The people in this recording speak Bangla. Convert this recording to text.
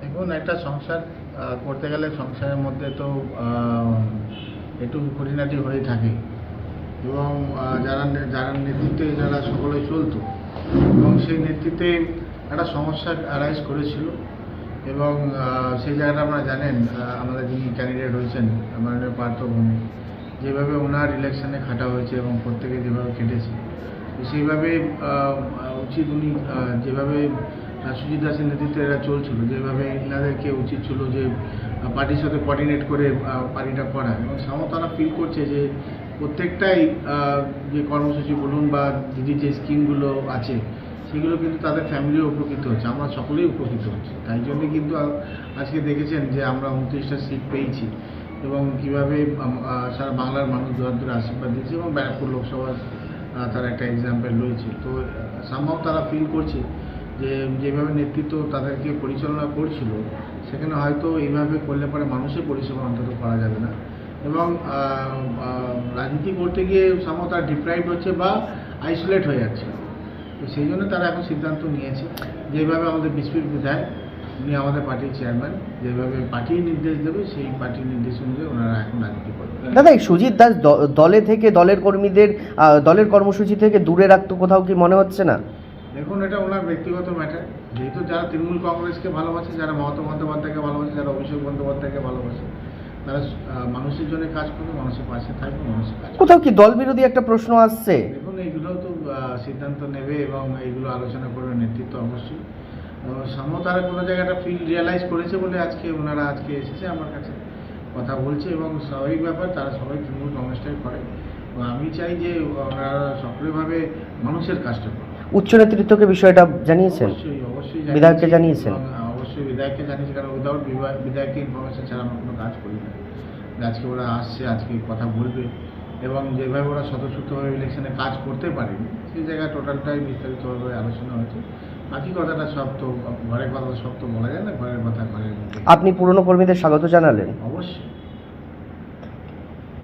দেখুন, একটা সংসার করতে গেলে সংসারের মধ্যে তো একটু খুঁটিনাটি হয়ে থাকে। এবং যারা যারা নেতৃত্বে, যারা সকলে চলতো, এবং সেই নেতৃত্বে একটা সমস্যা অ্যারাইজ করেছিল। এবং সেই জায়গাটা আপনারা জানেন আমাদের যিনি ক্যান্ডিডেট হয়েছেন মাননীয় পার্থভূমি যেভাবে ওনার ইলেকশনে খাটা হয়েছে এবং প্রত্যেকে যেভাবে কেটেছে সেইভাবে উচিত উনি যেভাবে সুজিত দাসের নেতৃত্বে এরা চলছিল, যেভাবে এনাদেরকে উচিত ছিল যে পার্টির সাথে কোঅর্ডিনেট করে পার্টিটা করা। এবং সামতারা ফিল করছে যে, প্রত্যেকটাই যে কর্মসূচি বলুন বা দিদির যে স্কিমগুলো আছে, সেগুলো কিন্তু তাদের ফ্যামিলিও উপকৃত হচ্ছে, আমরা সকলেই উপকৃত হচ্ছি। তাই জন্য কিন্তু আজকে দেখেছেন যে আমরা উনত্রিশটা সিট পেয়েছি এবং কীভাবে সারা বাংলার মানুষ দূর দূরে আশীর্বাদ দিচ্ছে এবং ব্যারাকপুর লোকসভার তার একটা এক্সাম্পল রয়েছে। তো সামহাও তারা ফিল করছে যে যেভাবে নেতৃত্ব তাদেরকে পরিচালনা করছিল, সেখানে হয়তো এইভাবে করলে পরে মানুষের পরিষেবা অন্তত করা যাবে না। এবং রাজনীতি করতে গিয়ে সামহাও তারা ডিপ্রাইভ হচ্ছে বা আইসোলেট হয়ে যাচ্ছে। তো সেই জন্য তারা এখন সিদ্ধান্ত নিয়েছে যেভাবে আমাদের বিসপির বিধায়ক, উনি আমাদের পার্টির চেয়ারম্যান যেভাবে পার্টি নির্দেশ দেবে, সেই পার্টির নির্দেশ অনুযায়ী ওনারা এখন রাজনীতি করবেন দাদা, এই সুজিত দাস দলে থেকে দলের কর্মীদের দলের কর্মসূচি থেকে দূরে রাখতো কোথাও কি মনে হচ্ছে না? দেখুন এটা ওনার ব্যক্তিগত ম্যাটার যেহেতু যারা তৃণমূল কংগ্রেসকে ভালোবাসে যারা মমতা বন্দ্যোপাধ্যায়কে ভালোবাসে যারা অভিষেক বন্দ্যোপাধ্যায়কে ভালোবাসে তারা মানুষের জন্য কাজ করবে মানুষের পাশে থাকবে মানুষের কাজ কোথাও কি দল বিরোধী একটা প্রশ্ন আসছে? দেখুন এইগুলো তো সিদ্ধান্ত নেবে এবং এইগুলো আলোচনা করবে নেতৃত্ব অবশ্যই। সামো তারা কোনো জায়গাটা ফিল রিয়েলাইজ করেছে বলে আজকে ওনারা আজকে এসেছে আমার কাছে কথা বলছে এবং স্বাভাবিক ব্যাপার তারা সবাই তৃণমূল কংগ্রেসটাই করে। আমি চাই যে ওনারা সক্রিয়ভাবে মানুষের কাজটা করে উচ্চ নেতৃত্বকে বিষয়টা জানিয়েছেন? অবশ্যই অবশ্যই বিধায়ককে জানিয়েছি জানিয়েছেন? এবং, আহ, অবশ্যই বিধায়ককে জানিয়েছি কারণ উইদাউট বিধায়ককে ইনফরমেশন ছাড়া আমরা কোনো কাজ করি না। যে আজকে ওরা আসছে আজকে কথা বলবে। এবং যেভাবে ওরা স্বতঃস্ফূর্তভাবে ইলেকশনে কাজ করতে পারেনি সেই জায়গায় টোটালটাই বিস্তারিতভাবে আলোচনা হয়েছে। বাকি কথাটা সব তো ঘরের কথা সব তো বলা যায় না ঘরের কথা ঘরের মধ্যে। আপনি পুরনো কর্মীদের স্বাগত জানালেন। অবশ্যই।